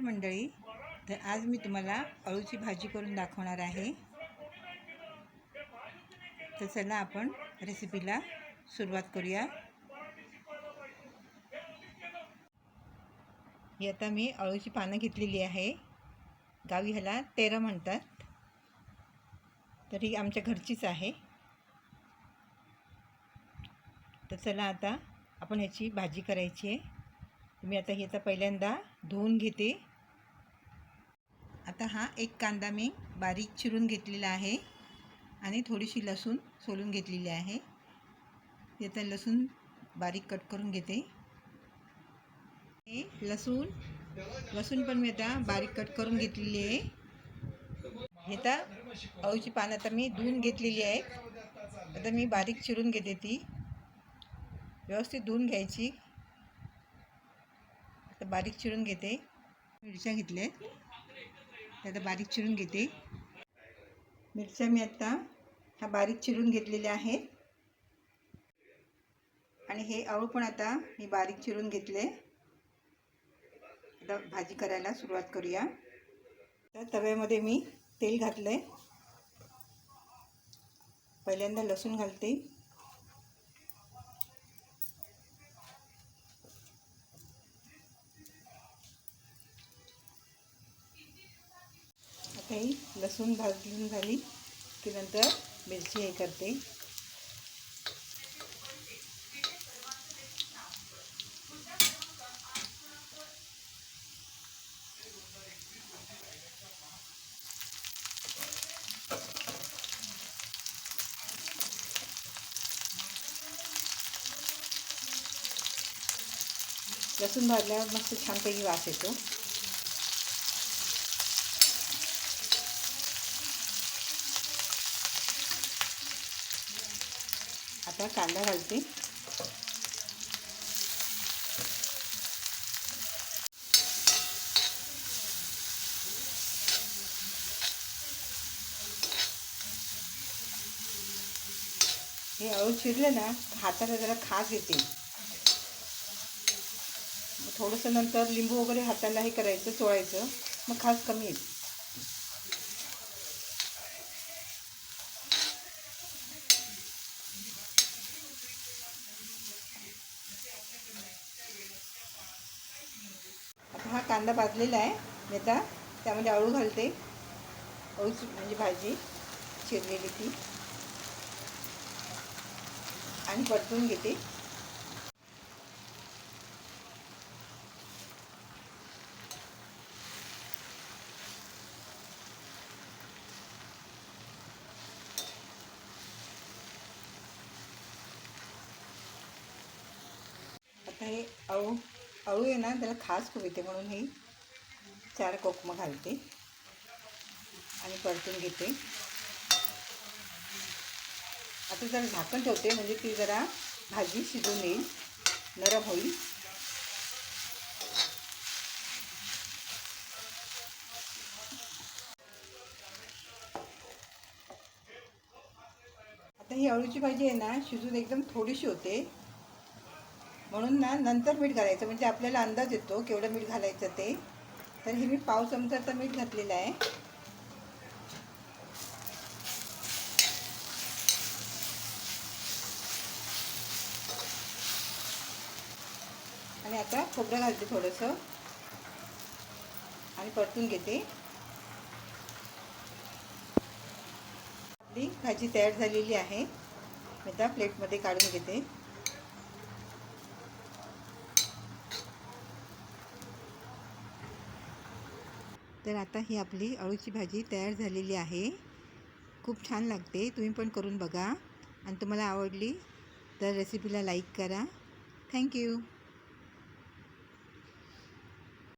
मंडळी. तर आज मी तुम्हाला अळूची भाजी करून दाखवणार आहे. तर चला आपण रेसिपीला सुरुवात करूया. ही आता मी अळूची पानं घेतलेली आहे. गावी ह्याला तेरा म्हणतात. तर ही आमच्या घरचीच आहे. तर चला आता आपण ह्याची भाजी करायची आहे. मी आता ह्याचा आता पहिल्यांदा धुवून घेते. आता हा एक कांदा मी बारीक चिरून घेतलेला आहे आणि थोडीशी लसूण सोलून घेतलेली आहे. ती आता लसूण बारीक कट करून घेते. हे लसूण लसूण पण मी आता बारीक कट करून घेतलेली आहे. आता अळूची पानं आता मी धुवून घेतलेली आहे आता मी बारीक चिरून घेते ती. व्यवस्थित धुवून घ्यायची. आता बारीक चिरून घेते. मिरच्या घेतल्या आता बारीक चिरून घेते. मिरच्या मी आता ह्या बारीक चिरून घेतलेल्या आहेत. आणि हे अळू पण आता मी बारीक चिरून घेतले. आता भाजी करायला सुरुवात करूया. तर तव्यामध्ये मी तेल घातलं आहे पहिल्यांदा लसूण घालते. काही लसूण भाजून झाली की नंतर मिरची हे करते. लसूण भाजल्यावर मस्त छानपैकी वास येतो. थोडासा कांदा घालते. हे अळू चिरलं ना हाताला जरा खास येते. थोडंसं नंतर लिंबू वगैरे हाताला हे करायचं चोळायचं. मग खास कमी येते आता हा कांदा भाजलेला आहे. मी आता त्यामध्ये अळू घालते. अळू म्हणजे भाजी चिरलेली ती. आणि परतून घेते. आता हे अळू अळू आहे ना त्याला खास खूप येते म्हणून ही चार कोकमं घालते आणि परतून घेते. आता जरा झाकण ठेवते म्हणजे ती जरा भाजी शिजून येईल नरम होईल. आता ही अळूची भाजी आहे ना शिजून एकदम थोडीशी होते. म्हणून ना नंतर मीठ घालायचं म्हणजे आपल्याला अंदाज येतो केवढं मीठ घालायचं ते. तर हे मी पाव चमचाचं मीठ घातलेलं आहे. आणि आता खोबरं घालते थोडंसं. आणि परतून घेते. आपली भाजी तयार झालेली आहे. मी आता प्लेटमध्ये काढून घेते. तर आता ही आपली अळूची भाजी तयार झालेली आहे. खूप छान लागते. तुम्ही पण करून बघा. आणि तुम्हाला आवडली तर रेसिपीला लाईक करा. थँक्यू